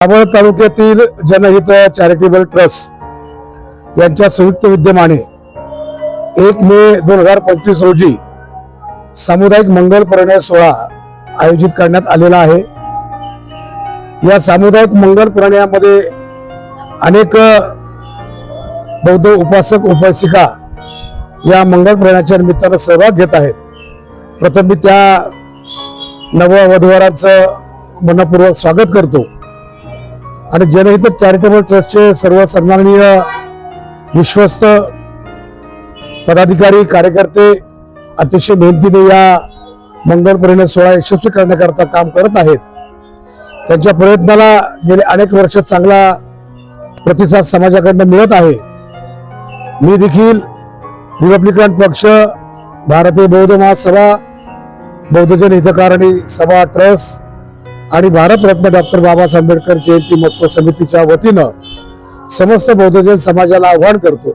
दाभोळ तालुक्यातील जनहित charitable trust यांच्या संयुक्त विद्यमाने एक मे दोन हजार पंचवीस रोजी सामुदायिक मंगल परिणय सोहळा आयोजित करण्यात आलेला आहे. या सामुदायिक मंगल परिणयामध्ये अनेक बौद्ध उपासक उपासिका या मंगल परिणयाच्या निमित्तानं सहभाग घेत आहेत. प्रथम मी त्या नववधूवरांचं मनपूर्वक स्वागत करतो. आणि जनहित चॅरिटेबल ट्रस्टचे सर्व सन्माननीय विश्वस्त पदाधिकारी कार्यकर्ते अतिशय मेहनतीने या मंगल परिणय सोहळा यशस्वी करण्याकरता काम करत आहेत. त्यांच्या प्रयत्नाला गेले अनेक वर्ष चांगला प्रतिसाद समाजाकडनं मिळत आहे. मी देखील रिपब्लिकन पक्ष भारतीय बौद्ध महासभा बौद्धजन हितकारणी सभा ट्रस्ट आणि भारतरत्न डॉक्टर बाबासाहेब आंबेडकर जयंती महोत्सव समितीच्या वतीनं समस्त बौद्धजन समाजाला आव्हान करतो.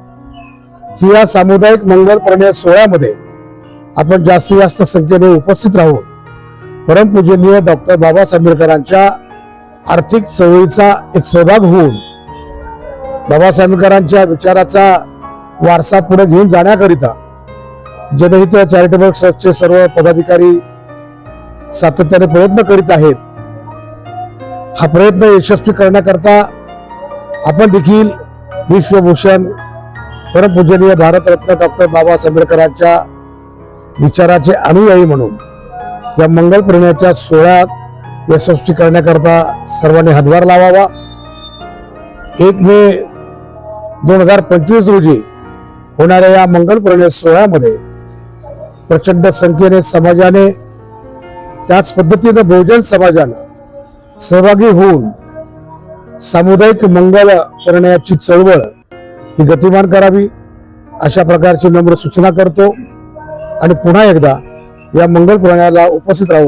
की या सामुदायिक मंगल परिणय सोहळ्यामध्ये आपण जास्तीत जास्त संख्येने उपस्थित राहू. परमपूजनीय डॉक्टर बाबासाहेब आंबेडकरांच्या आर्थिक चळवळीचा एक सहभाग होऊन बाबासाहेब आंबेडकरांच्या विचाराचा वारसा पुढे घेऊन जाण्याकरिता जनहित चॅरिटेबल ट्रस्टचे सर्व पदाधिकारी सातत्याने प्रयत्न करीत आहेत. हा प्रयत्न यशस्वी करण्याकरता आपण देखील विश्वभूषण परमपूजनीय भारतरत्न डॉक्टर बाबासाहेब आंबेडकरांच्या विचाराचे अनुयायी म्हणून या मंगल परिणयाच्या सोहळ्यात यशस्वी करण्याकरता सर्वांनी हातभार लावावा. एक मे दोन हजार पंचवीस रोजी होणाऱ्या या मंगल परिणय सोहळ्यामध्ये प्रचंड संख्येने समाजाने त्याच पद्धतीनं बहुजन समाजानं सहभागी होऊन सामुदायिक मंगल करण्याची चळवळ ही गतिमान करावी अशा प्रकारची नम्र सूचना करतो. आणि पुन्हा एकदा या मंगल पुराण्याला उपस्थित राहून